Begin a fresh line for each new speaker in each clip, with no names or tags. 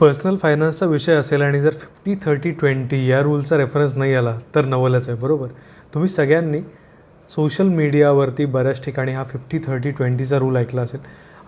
Personal फायनान्सचा विषय असेल आणि जर फिफ्टी थर्टी ट्वेंटी या रूलचा रेफरन्स नाही आला तर नवलच आहे बरोबर? तुम्ही सगळ्यांनी सोशल मीडियावरती बऱ्याच ठिकाणी हा फिफ्टी थर्टी ट्वेंटीचा रूल ऐकला असेल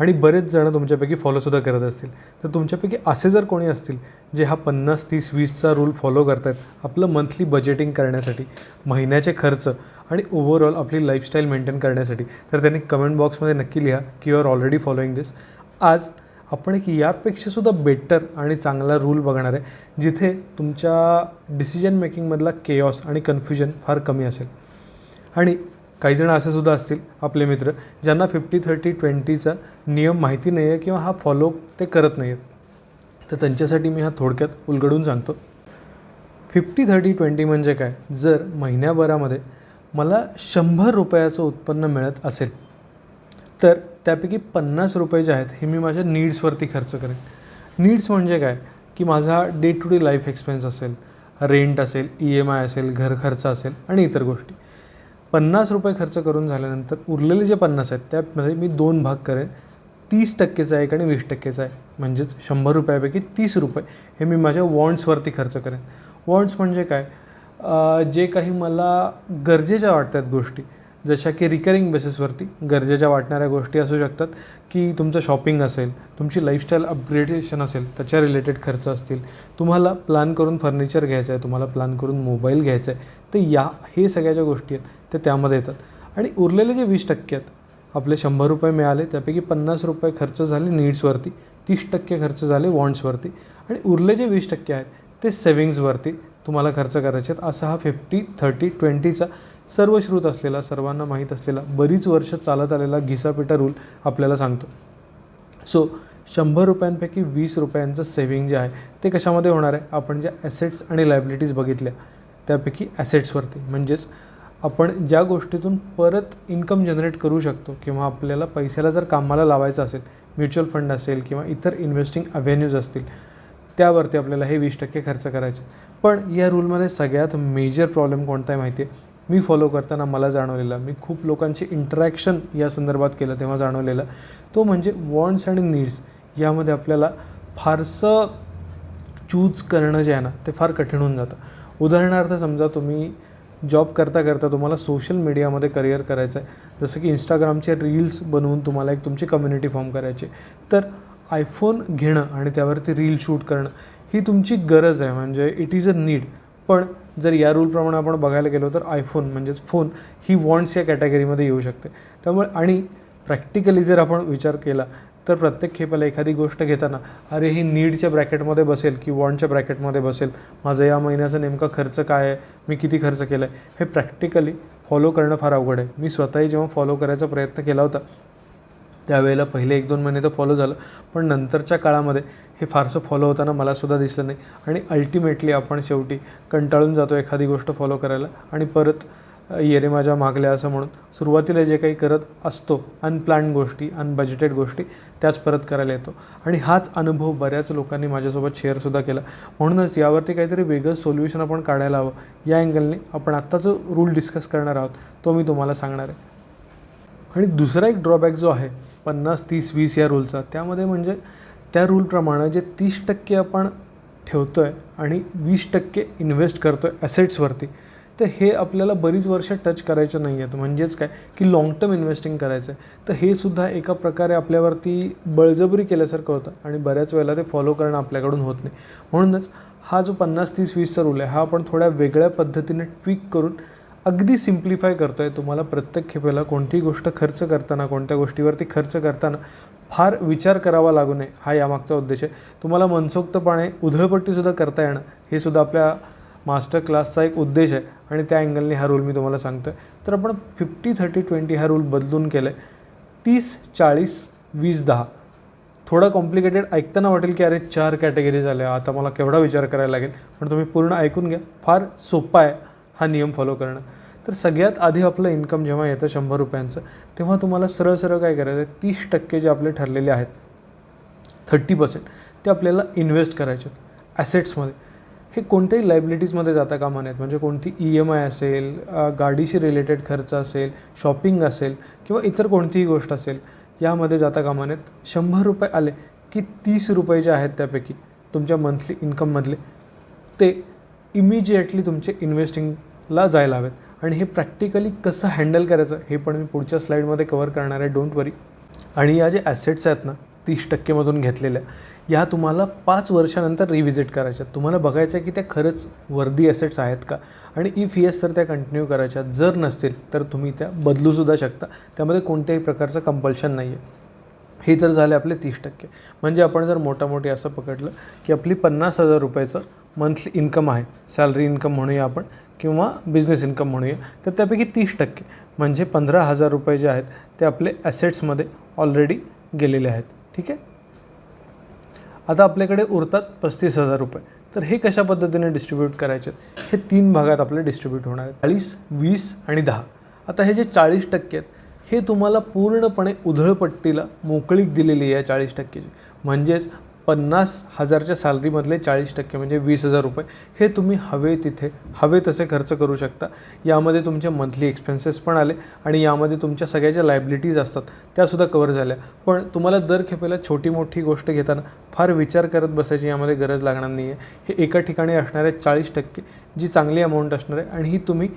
आणि बरेच जणं तुमच्यापैकी फॉलोसुद्धा करत असतील. तर तुमच्यापैकी असे जर कोणी असतील जे हा पन्नास तीस वीसचा रूल फॉलो करतात आपलं मंथली बजेटिंग करण्यासाठी महिन्याचे खर्च आणि ओव्हरऑल आपली लाईफस्टाईल मेंटेन करण्यासाठी तर त्यांनी कमेंट बॉक्समध्ये नक्की लिहा की you are already following this आज आपण एक यापेक्षासुद्धा बेटर आणि चांगला रूल बघणार आहे जिथे तुमच्या डिसिजन मेकिंगमधला केऑस आणि कन्फ्युजन फार कमी असेल. आणि काही जण असे सुद्धा असतील आपले मित्र ज्यांना फिफ्टी थर्टी ट्वेंटीचा नियम माहिती नाही आहे किंवा हा फॉलो ते करत नाही आहेत तर त्यांच्यासाठी मी हा थोडक्यात उलगडून सांगतो. फिफ्टी थर्टी ट्वेंटी म्हणजे काय? जर महिन्याभरामध्ये मला शंभर रुपयाचं उत्पन्न मिळत असेल तर त्यापैकी पन्नास रुपये जे आहेत हे मी माझ्या नीड्सवरती खर्च करेन. नीड्स म्हणजे काय? की माझा day to day life expense असेल रेंट असेल ई एम आय असेल घर खर्च असेल आणि इतर गोष्टी. पन्नास रुपये खर्च करून झाल्यानंतर उरलेले जे पन्नास आहेत त्यामध्ये मी दोन भाग करेन. तीस टक्केचा एक आणि वीस टक्केचा आहे म्हणजेच शंभर रुपयापैकी तीस रुपये हे मी माझ्या वॉन्ट्सवरती खर्च करेन. वॉन्ट्स म्हणजे काय? जे काही मला गरजेच्या वाटतात गोष्टी जशा की रिकरिंग बेसिसवरती गरजेच्या वाटणाऱ्या गोष्टी असू शकतात की तुमचं शॉपिंग असेल तुमची लाईफस्टाईल अपग्रेडेशन असेल त्याच्या रिलेटेड खर्च असतील तुम्हाला प्लॅन करून फर्निचर घ्यायचं आहे तुम्हाला प्लॅन करून मोबाईल घ्यायचा आहे तर या हे सगळ्या ज्या गोष्टी आहेत ते त्यामध्ये येतात. आणि उरलेले जे वीस टक्के आहेत आपले शंभर रुपये मिळाले त्यापैकी पन्नास रुपये खर्च झाले नीड्सवरती तीस टक्के खर्च झाले वॉन्ट्सवरती आणि उरले जे वीस टक्के आहेत ते सेविंग्सवरती तुम्हाला खर्च करायचे आहेत. असा हा फिफ्टी थर्टी ट्वेंटीचा सर्वश्रुत असलेला सर्वांना माहीत असलेला बरीच वर्ष चालत आलेला घिसापिटा रूल आपल्याला सांगतो. सो शंभर रुपयांपैकी वीस रुपयांचं सेविंग जे आहे ते कशामध्ये होणार आहे? आपण ज्या ॲसेट्स आणि लायबिलिटीज बघितल्या त्यापैकी ॲसेट्सवरती म्हणजेच आपण ज्या गोष्टीतून परत इन्कम जनरेट करू शकतो किंवा आपल्याला पैशाला जर कामाला लावायचं असेल म्युच्युअल फंड असेल किंवा इतर इन्व्हेस्टिंग अव्हेन्यूज असतील त्यावरती आपल्याला हे वीस टक्के खर्च करायचे. पण या रूलमध्ये सगळ्यात मेजर प्रॉब्लेम कोणता आहे माहिती आहे मी फॉलो करताना मला जाणवलेला मी खूप लोकांची इंटरॅक्शन या संदर्भात केलं तेव्हा जाणवलेला तो म्हणजे वॉन्ट्स आणि नीड्स यामध्ये आपल्याला फारसं चूज करणं जे आहे ना ते फार कठीण होऊन जातं. उदाहरणार्थ समजा तुम्ही जॉब करता करता तुम्हाला सोशल मीडियामध्ये करिअर करायचं आहे जसं की इंस्टाग्रामचे रील्स बनवून तुम्हाला एक तुमची कम्युनिटी फॉर्म करायची तर आयफोन घेणं आणि त्यावरती रील शूट करणं ही तुमची गरज आहे. म्हणजे इट इज अ नीड पण जर या रूलप्रमाणे आपण बघायला गेलो तर आयफोन म्हणजेच फोन ही वॉन्ट्स या कॅटेगरीमध्ये येऊ शकते. त्यामुळे आणि प्रॅक्टिकली जर आपण विचार केला तर प्रत्येक खेपाला एखादी गोष्ट घेताना अरे ही नीडच्या ब्रॅकेटमध्ये बसेल की वॉन्टच्या ब्रॅकेटमध्ये बसेल माझं या महिन्याचा नेमका खर्च काय आहे मी किती खर्च केला आहे हे प्रॅक्टिकली फॉलो करणं फार अवघड आहे. मी स्वतःही जेव्हा फॉलो करायचा प्रयत्न केला होता त्यावेळेला पहिले एक दोन महिने तर फॉलो झालं. पण नंतरच्या काळामध्ये हे फारसं फॉलो होताना मलासुद्धा दिसलं नाही. आणि अल्टिमेटली आपण शेवटी कंटाळून जातो एखादी गोष्ट फॉलो करायला आणि परत येरे माझ्या मागल्या असं म्हणून. सुरुवातीला जे काही करत असतो अनप्लॅन्ड गोष्टी अनबजेटेड गोष्टी त्याच परत करायला येतो. आणि हाच अनुभव बऱ्याच लोकांनी माझ्यासोबत शेअरसुद्धा केला. म्हणूनच यावरती काहीतरी वेगळं सोल्युशन आपण काढायला हवं. या अँगलने आपण आत्ता जो रूल डिस्कस करणार आहोत. तो मी तुम्हाला सांगणार आहे. आणि दुसरा एक ड्रॉबॅक जो आहे पन्नास तीस वीस या रूलचा त्यामध्ये म्हणजे त्या रूलप्रमाणे जे तीस टक्के आपण ठेवतो आहे आणि वीस टक्के इन्व्हेस्ट करतो आहे ॲसेट्सवरती तर हे आपल्याला बरीच वर्ष टच करायचं नाही आहेत म्हणजेच काय? की लाँग टर्म इन्व्हेस्टिंग करायचं आहे तर हे सुद्धा एका प्रकारे आपल्यावरती बळजबरी केल्यासारखं होतं आणि बऱ्याच वेळेला ते फॉलो करणं आपल्याकडून होत नाही. म्हणूनच हा जो पन्नास तीस वीसचा रूल आहे हा आपण थोड्या वेगळ्या पद्धतीने ट्विक करून अगदी सिम्प्लिफाय करतो आहे तुम्हाला प्रत्येक खेपेला कोणतीही गोष्ट खर्च करताना कोणत्या गोष्टीवरती खर्च करताना फार विचार करावा लागू नये. हा यामागचा उद्देश आहे. तुम्हाला मनसोक्तपणे उधळपट्टीसुद्धा करता येणं हे सुद्धा आपल्या मास्टर क्लासचा एक उद्देश आहे. आणि त्या अँगलने हा रूल मी तुम्हाला सांगतो आहे तर आपण फिफ्टी थर्टी ट्वेंटी हा रूल बदलून केला आहे तीस चाळीस वीस दहा. थोडं कॉम्प्लिकेटेड ऐकताना वाटेल की अरे चार कॅटेगरी झाल्या आता मला केवढा विचार करायला लागेल. पण तुम्ही पूर्ण ऐकून घ्या. फार सोपा आहे हा नियम फॉलो करणं. तर सगळ्यात आधी आपलं इन्कम जेव्हा येतं शंभर रुपयांचं तेव्हा तुम्हाला सरळ सरळ काय करायचं आहे तीस टक्के जे आपले ठरलेले आहेत थर्टी पर्सेंट ते आपल्याला इन्व्हेस्ट करायचे आहेत ॲसेट्समध्ये हे कोणत्याही लायबिलिटीजमध्ये जाता कामा नयेत. म्हणजे कोणती ई एम आय असेल गाडीशी रिलेटेड खर्च असेल शॉपिंग असेल किंवा इतर कोणतीही गोष्ट असेल यामध्ये जाता कामा नयेत. शंभर रुपये आले की तीस रुपये जे आहेत त्यापैकी तुमच्या मंथली इन्कममधले ते इमिजिएटली तुमचे इन्व्हेस्टिंगला जायला हवेत. आणि हे प्रॅक्टिकली कसं हँडल करायचं हे पण मी पुढच्या स्लाईडमध्ये कवर करणार आहे. डोंट वरी आणि या जे ॲसेट्स आहेत ना तीस टक्केमधून घेतलेल्या या तुम्हाला पाच वर्षानंतर रिव्हिजिट करायच्या. आहेत. तुम्हाला बघायचं आहे की त्या खरंच वर्दी ॲसेट्स आहेत का? आणि इफ येस तर त्या कंटिन्यू करायच्या. जर नसतील तर तुम्ही त्या बदलूसुद्धा शकता. त्यामध्ये कोणत्याही प्रकारचं कंपल्शन नाही आहे हे तर झाले आपले तीस टक्के. म्हणजे आपण जर मोठामोठी असं पकडलं की आपली पन्नास हजार रुपयाचं मंथली इन्कम आहे सॅलरी इन्कम म्हणूया आपण किंवा बिझनेस इन्कम म्हणूया तर त्यापैकी तीस टक्के म्हणजे पंधरा हजार रुपये जे आहेत ते आपले ॲसेट्समध्ये ऑलरेडी गेलेले आहेत. ठीक आहे? आता आपल्याकडे उरतात पस्तीस हजार रुपये. तर हे कशा पद्धतीने डिस्ट्रीब्यूट करायचे? हे तीन भागात आपले डिस्ट्रीब्यूट होणार आहेत. चाळीस वीस आणि दहा. आता हे जे चाळीस टक्के आहेत हे तुम्हाला पूर्णपणे उधळपट्टीला मोकळीक दिलेली आहे चाळीस टक्केची. म्हणजेच पन्नास हजारच्या सॅलरीमधले चाळीस टक्के म्हणजे वीस हजार रुपये हे तुम्ही हवे तिथे हवे तसे खर्च करू शकता. यामध्ये तुमचे मंथली एक्सपेन्सेस पण आले आणि यामध्ये तुमच्या सगळ्या ज्या लायबिलिटीज असतात त्यासुद्धा कवर झाल्या. पण तुम्हाला दर खेपेला छोटी मोठी गोष्ट घेताना फार विचार करत बसायची यामध्ये गरज लागणार नाही आहे हे एका ठिकाणी असणारे चाळीस टक्के जी चांगली अमाऊंट असणार आहे आणि ही तुम्ही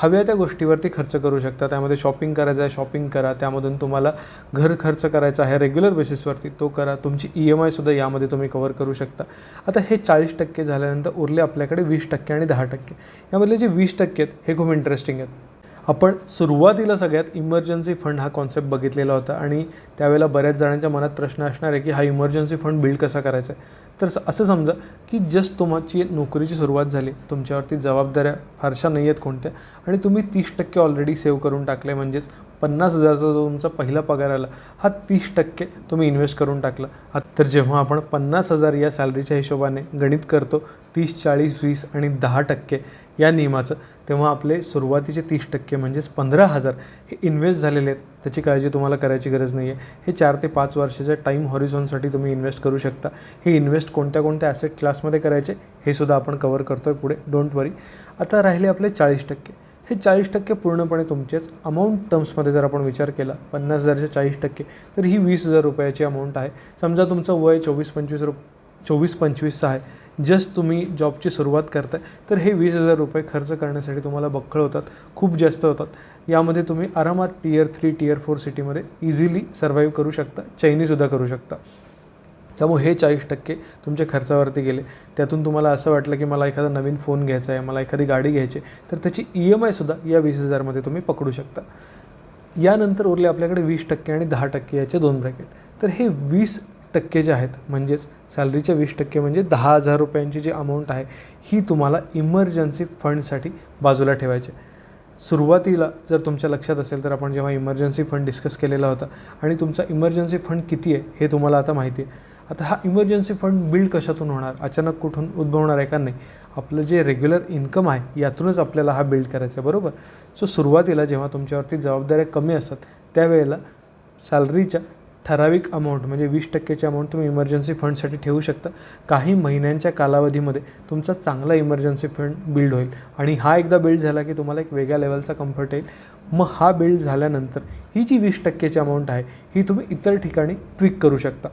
हव्या त्या गोष्टीवरती खर्च करू शकता. त्यामध्ये शॉपिंग करायचं आहे शॉपिंग करा. त्यामधून तुम्हाला घर खर्च करायचा आहे रेग्युलर बेसिसवरती तो करा. तुमची ई एम आयसुद्धा यामध्ये तुम्ही कवर करू शकता. आता हे चाळीस टक्के झाल्यानंतर उरले आपल्याकडे वीस टक्के आणि दहा टक्के. यामधले जे वीस टक्के आहेत हे खूप इंटरेस्टिंग आहेत. आपण सुरुवातीला सगळ्यात इमर्जन्सी फंड हा कॉन्सेप्ट बघितलेला होता आणि त्यावेळेला बऱ्याच जणांच्या मनात प्रश्न असणार आहे की हा इमर्जन्सी फंड बिल्ड कसा करायचा आहे? तर असं समजा की जस्ट तुमची नोकरीची सुरुवात झाली तुमच्यावरती जबाबदाऱ्या फारशा नाही आहेत कोणत्या आणि तुम्ही तीस टक्के ऑलरेडी सेव्ह करून टाकले म्हणजेच पन्नास हजारचा जो तुमचा पहिला पगार आला हा तीस टक्के तुम्ही इन्व्हेस्ट करून टाकला. तर जेव्हा आपण पन्नास हजार या सॅलरीच्या हिशोबाने गणित करतो तीस चाळीस वीस आणि दहा टक्के या नियमाचं तेव्हा आपले सुरुवातीचे तीस टक्के म्हणजेच पंधरा हजार हे इन्व्हेस्ट झालेले आहेत. त्याची काळजी तुम्हाला करायची गरज नाही आहे हे चार ते पाच वर्षाच्या टाईम हॉरिझॉनसाठी तुम्ही इन्व्हेस्ट करू शकता. हे इन्व्हेस्ट कोणत्या कोणत्या ॲसेट क्लासमध्ये करायचे हे सुद्धा आपण कवर करतो आहे पुढे. डोंट वरी आता राहिले आपले चाळीस टक्के. हे चाळीस टक्के पूर्णपणे तुमचेच अमाऊंट टर्म्समध्ये जर आपण विचार केला पन्नास हजारचे चाळीस टक्के तर ही वीस हजार रुपयाची अमाऊंट आहे. समजा तुमचं वय चोवीस पंचवीस रुप चोवीस पंचवीसचं आहे. जस्ट तुम्ही जॉबची सुरुवात करताय तर हे वीस हजार रुपये खर्च करण्यासाठी तुम्हाला बक्कळ होतात खूप जास्त होतात. यामध्ये तुम्ही आरामात टीयर थ्री टीयर फोर सिटीमध्ये इझिली सर्व्हाइव्ह करू शकता चैनीसुद्धा करू शकता. त्यामुळे हे चाळीस टक्के तुमच्या खर्चावरती गेले. त्यातून तुम्हाला असं वाटलं की मला एखादा नवीन फोन घ्यायचा आहे मला एखादी गाडी घ्यायची तर त्याची ई एम आयसुद्धा या वीस हजारमध्ये तुम्ही पकडू शकता. यानंतर उरले आपल्याकडे वीस टक्के आणि दहा टक्के याचे दोन ब्रॅकेट तर हे वीस टक्के जे आहेत म्हणजेच सॅलरीच्या वीस टक्के म्हणजे दहा हजार रुपयांची जी अमाऊंट आहे ही तुम्हाला इमर्जन्सी फंडसाठी बाजूला ठेवायची सुरुवातीला जर तुमच्या लक्षात असेल तर आपण जेव्हा इमर्जन्सी फंड डिस्कस केलेला होता आणि तुमचा इमर्जन्सी फंड किती आहे हे तुम्हाला आता माहिती आहे. आता हा इमर्जन्सी फंड बिल्ड कशातून होणार अचानक कुठून उद्भवणार आहे का नाही आपलं जे रेग्युलर इन्कम आहे यातूनच आपल्याला हा बिल्ड करायचा आहे बरोबर? सो सुरुवातीला जेव्हा तुमच्यावरती जबाबदाऱ्या कमी असतात त्यावेळेला सॅलरीच्या ठराविक अमाऊंट म्हणजे वीस टक्केची अमाऊंट तुम्ही इमर्जन्सी फंडसाठी ठेवू शकता. काही महिन्यांच्या कालावधीमध्ये तुमचा चांगला इमर्जन्सी फंड बिल्ड होईल. आणि हा एकदा बिल्ड झाला की तुम्हाला एक वेगळ्या लेवलचा कम्फर्ट येईल. मग हा बिल्ड झाल्यानंतर ही जी वीस टक्केची अमाऊंट आहे ही तुम्ही इतर ठिकाणी ट्विक करू शकता.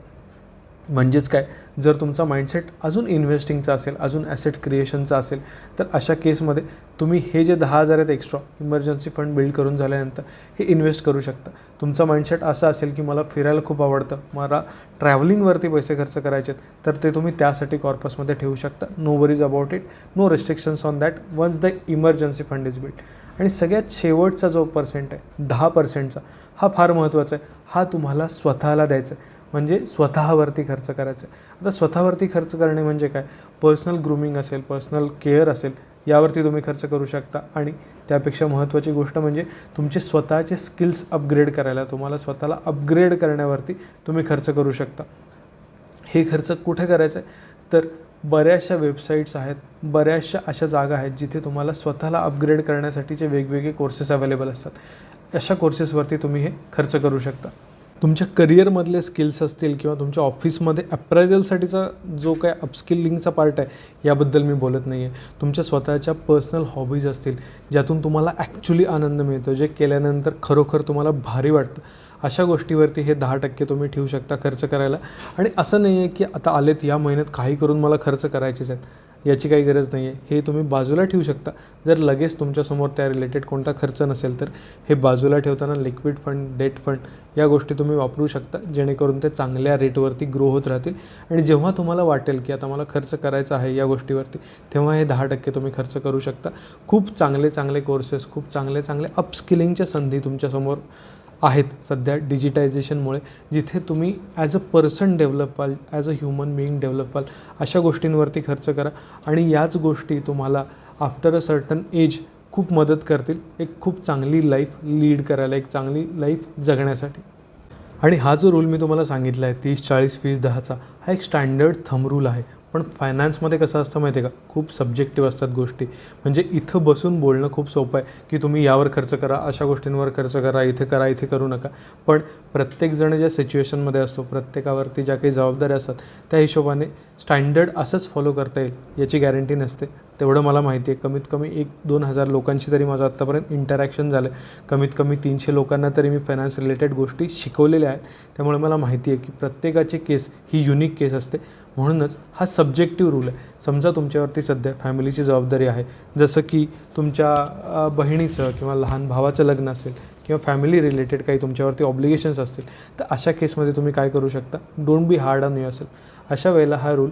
म्हणजेच काय? जर तुमचा माइंडसेट अजून इन्व्हेस्टिंगचा असेल अजून ॲसेट क्रिएशनचा असेल तर अशा केसमध्ये तुम्ही हे जे दहा हजार आहेत एक्स्ट्रा इमर्जन्सी फंड बिल्ड करून झाल्यानंतर हे इन्व्हेस्ट करू शकता. तुमचा माइंडसेट असा असेल की मला फिरायला खूप आवडतं मला ट्रॅव्हलिंगवरती पैसे खर्च करायचे आहेत तर ते तुम्ही त्यासाठी कॉर्पसमध्ये ठेवू शकता. No worries about it no restrictions on that once the emergency fund is build आणि सगळ्यात शेवटचा जो पर्सेंट आहे दहा पर्सेंटचा हा फार महत्त्वाचा आहे. हा तुम्हाला स्वतःला द्यायचा आहे. म्हणजे स्वतःवरती खर्च करायचं. आहे आता स्वतःवरती खर्च करणे म्हणजे काय? पर्सनल ग्रूमिंग असेल पर्सनल केअर असेल यावरती तुम्ही खर्च करू शकता. आणि त्यापेक्षा महत्त्वाची गोष्ट म्हणजे तुमचे स्वतःचे स्किल्स अपग्रेड करायला तुम्हाला स्वतःला अपग्रेड करण्यावरती तुम्ही खर्च करू शकता. हे खर्च कुठे करायचं आहे तर बऱ्याचशा वेबसाईट्स आहेत बऱ्याचशा अशा जागा आहेत जिथे तुम्हाला स्वतःला अपग्रेड करण्यासाठीचे वेगवेगळे कोर्सेस अवेलेबल असतात. अशा कोर्सेसवरती तुम्ही हे खर्च करू शकता. तुमच्या करिअरमधले स्किल्स असतील किंवा तुमच्या ऑफिसमध्ये अप्रायझलसाठीचा जो काय अपस्किलिंगचा पार्ट आहे याबद्दल मी बोलत नाही आहे तुमच्या स्वतःच्या पर्सनल हॉबीज असतील ज्यातून तुम्हाला ॲक्च्युली आनंद मिळतो जे केल्यानंतर खरोखर तुम्हाला भारी वाटतं. अशा गोष्टीवरती हे दहा टक्के तुम्ही ठेवू शकता खर्च करायला. आणि असं नाही आहे की आता आलेत या महिन्यात काही करून मला खर्च करायचेच आहेत. याची काही गरज नाही आहे. हे तुम्ही बाजूला ठेवू शकता. जर लगेच तुमच्यासमोर त्या रिलेटेड कोणता खर्च नसेल तर हे बाजूला ठेवताना लिक्विड फंड डेट फंड या गोष्टी तुम्ही वापरू शकता. जेणेकरून ते चांगल्या रेटवरती ग्रो होत राहतील. आणि जेव्हा तुम्हाला वाटेल की आता मला खर्च करायचा आहे या गोष्टीवरती तेव्हा हे दहा टक्के तुम्ही खर्च करू शकता. खूप चांगले चांगले कोर्सेस खूप चांगले चांगले अपस्किलिंगच्या संधी तुमच्यासमोर आहेत सध्या डिजिटायझेशनमुळे जिथे तुम्ही ॲज अ पर्सन डेव्हलप व्हाल as a human being develop व्हाल अशा गोष्टींवरती खर्च करा. आणि याच गोष्टी तुम्हाला आफ्टर अ सर्टन एज खूप मदत करतील एक खूप चांगली लाईफ लीड करायला एक चांगली लाईफ जगण्यासाठी. आणि हा जो रूल मी तुम्हाला सांगितला आहे तीस चाळीस वीस दहाचा हा एक स्टँडर्ड थम रूल आहे. पण फायनान्समध्ये कसं असतं माहिती आहे का? खूप सब्जेक्टिव्ह असतात गोष्टी. म्हणजे इथं बसून बोलणं खूप सोपं आहे की तुम्ही यावर खर्च करा अशा गोष्टींवर खर्च करा इथे करा इथे करू नका. पण प्रत्येकजण ज्या सिच्युएशनमध्ये असतो प्रत्येकावरती ज्या काही जबाबदाऱ्या असतात त्या हिशोबाने स्टँडर्ड असंच फॉलो करता येईल याची गॅरंटी नसते. तेवढं मला माहिती आहे कमीत कमी एक दोन हजार लोकांशी तरी माझं आत्तापर्यंत इंटरॅक्शन झालं. आहे कमीत कमी तीनशे लोकांना तरी मी फायनान्स रिलेटेड गोष्टी शिकवलेल्या आहेत. त्यामुळे मला माहिती आहे की प्रत्येकाची केस ही युनिक केस असते. म्हणूनच हा सब्जेक्टिव्ह रूल आहे. समजा तुमच्यावरती सध्या फॅमिलीची जबाबदारी आहे. जसं की तुमच्या बहिणीचं किंवा लहान भावाचं लग्न असेल किंवा फॅमिली रिलेटेड काही तुमच्यावरती ऑब्लिगेशन्स असतील तर अशा केसमध्ये तुम्ही काय करू शकता? Don't be hard on you असेल अशा वेळेला हा रूल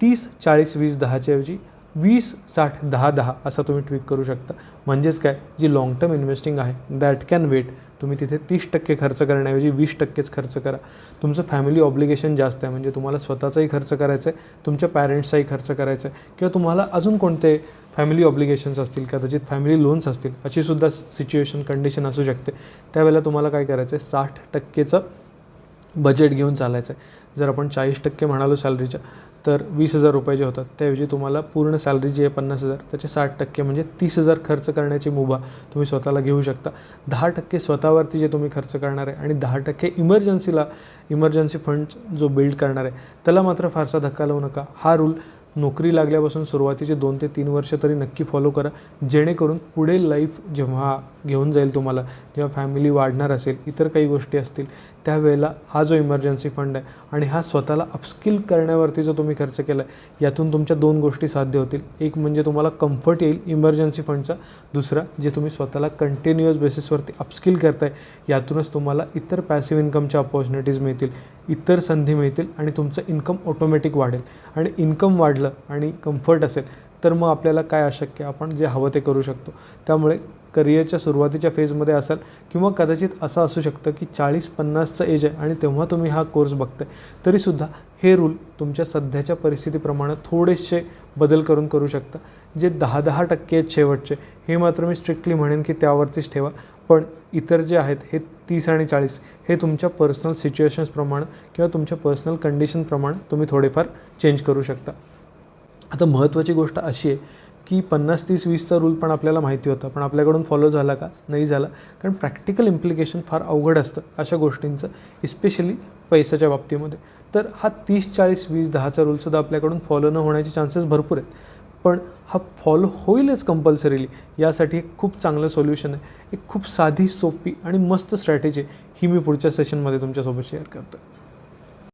तीस चाळीस वीस दहाच्या ऐवजी वीस साठ दहा दहा असा तुम्ही ट्विक करू शकता. म्हणजेच काय? जी लाँग टर्म इन्व्हेस्टिंग आहे दॅट कॅन वेट तुम्ही तिथे तीस टक्के खर्च करण्याऐवजी वीस टक्केच खर्च करा. तुमचं फॅमिली ऑब्लिगेशन जास्त आहे. म्हणजे तुम्हाला स्वतःचाही खर्च करायचा आहे तुमच्या पॅरेंट्सचाही खर्च करायचा आहे किंवा तुम्हाला अजून कोणते फॅमिली ऑब्लिगेशन्स असतील कदाचित फॅमिली लोन्स असतील अशी सुद्धा सिच्युएशन कंडिशन असू शकते. त्यावेळेला तुम्हाला काय करायचं आहे साठ टक्केचं बजेट घेऊन चालायचं आहे जर आपण चाळीस टक्के म्हणालो सॅलरीच्या तर वीस हजार रुपये जे होतात त्याऐवजी तुम्हाला पूर्ण सॅलरी जी आहे पन्नास हजार त्याचे साठ टक्के म्हणजे तीस हजार खर्च करण्याची मुभा तुम्ही स्वतःला घेऊ शकता. दहा टक्के स्वतःवरती जे तुम्ही खर्च करणार आहे आणि दहा टक्के इमर्जन्सीला इमर्जन्सी फंड जो बिल्ड करणार आहे त्याला मात्र फारसा धक्का लावू नका. हा रूल नोकरी लागल्यापासून सुरुवातीचे दोन ते तीन वर्ष तरी नक्की फॉलो करा. जेणेकरून पुढे लाईफ जेव्हा घेऊन जाईल तुम्हाला जेव्हा फॅमिली वाढणार असेल इतर काही गोष्टी असतील त्यावेळेला हा जो इमर्जन्सी फंड आहे आणि हा स्वतःला अपस्किल करण्यावरती जो तुम्ही खर्च केला आहे यातून तुमच्या दोन गोष्टी साध्य होतील. एक म्हणजे तुम्हाला कम्फर्ट येईल इमर्जन्सी फंडचा दुसरा जे तुम्ही स्वतःला कंटिन्युअस बेसिसवरती अपस्किल करताय यातूनच तुम्हाला इतर पॅसिव्ह इन्कमच्या अपॉर्च्युनिटीज मिळतील इतर संधी मिळतील आणि तुमचं इन्कम ऑटोमॅटिक वाढेल. आणि इन्कम वाढलं आणि कम्फर्ट असेल तर मग आपल्याला काय अशक्य? आपण जे हवं ते करू शकतो. त्यामुळे करिअरच्या सुरुवातीच्या फेजमध्ये असाल किंवा कदाचित असं असू शकतं की चाळीस पन्नासचं एज आहे आणि तेव्हा तुम्ही हा कोर्स बघताय. तरीसुद्धा हे रूल तुमच्या सध्याच्या परिस्थितीप्रमाणे थोडेसे बदल करून करू शकता. जे दहा दहा टक्के आहेत शेवटचे हे मात्र मी स्ट्रिक्टली म्हणेन की त्यावरतीच ठेवा. पण इतर जे आहेत हे तीस आणि चाळीस हे तुमच्या पर्सनल सिच्युएशन्सप्रमाणे किंवा तुमच्या पर्सनल कंडिशनप्रमाणे तुम्ही थोडेफार चेंज करू शकता. आता महत्त्वाची गोष्ट अशी आहे की पन्नास तीस वीसचा रूल पण आपल्याला माहिती होता. पण आपल्याकडून फॉलो झाला का? नाही झाला. कारण प्रॅक्टिकल इम्प्लिकेशन फार अवघड असतं अशा गोष्टींचं इस्पेशली पैशाच्या बाबतीमध्ये. तर हा तीस चाळीस वीस दहाचा रूलसुद्धा आपल्याकडून फॉलो न होण्याचे चान्सेस भरपूर आहेत. पण हा फॉलो होईलच कंपल्सरीली यासाठी एक खूप चांगलं सोल्युशन आहे. एक खूप साधी सोपी आणि मस्त स्ट्रॅटेजी ही मी पुढच्या सेशनमध्ये तुमच्यासोबत शेअर करतो.